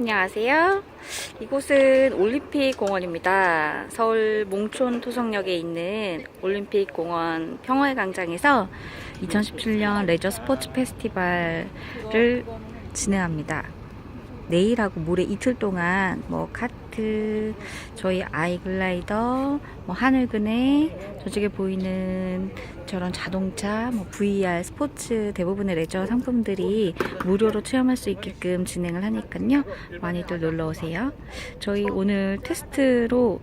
안녕하세요. 이곳은 올림픽 공원입니다. 서울 몽촌 토성역에 있는 올림픽 공원 평화의 광장에서 2017년 레저 스포츠 페스티벌을 진행합니다. 내일하고 모레 이틀 동안 뭐 카트, 저희 아이글라이더, 뭐 하늘그네, 저쪽에 보이는 저런 자동차, 뭐 VR, 스포츠 대부분의 레저 상품들이 무료로 체험할 수 있게끔 진행을 하니까요. 많이들 놀러 오세요. 저희 오늘 테스트로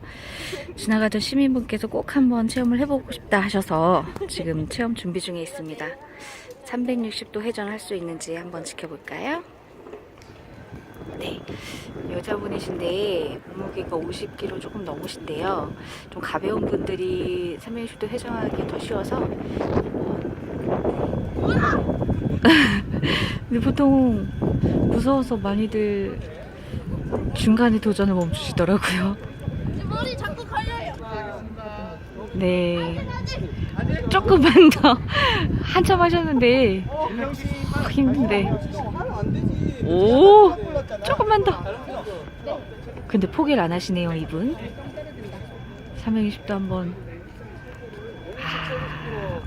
지나가던 시민분께서 꼭 한번 체험을 해보고 싶다 하셔서 지금 체험 준비 중에 있습니다. 360도 회전할 수 있는지 한번 지켜볼까요? 네, 여자분이신데 몸무게가 50kg 조금 넘으신데요. 좀 가벼운 분들이 360도 회전하기 더 쉬워서. 근데 보통 무서워서 많이들 중간에 도전을 멈추시더라고요. 머리 자꾸 걸려요. 네, 조금만 더 한참 하셨는데 어, 힘든데. 오, 더. 근데 포기를 안 하시네요, 이분. 360도 한번. 아,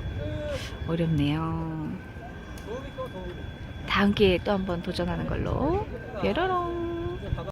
어렵네요. 다음 기회에 또 한번 도전하는 걸로. 뾰로롱.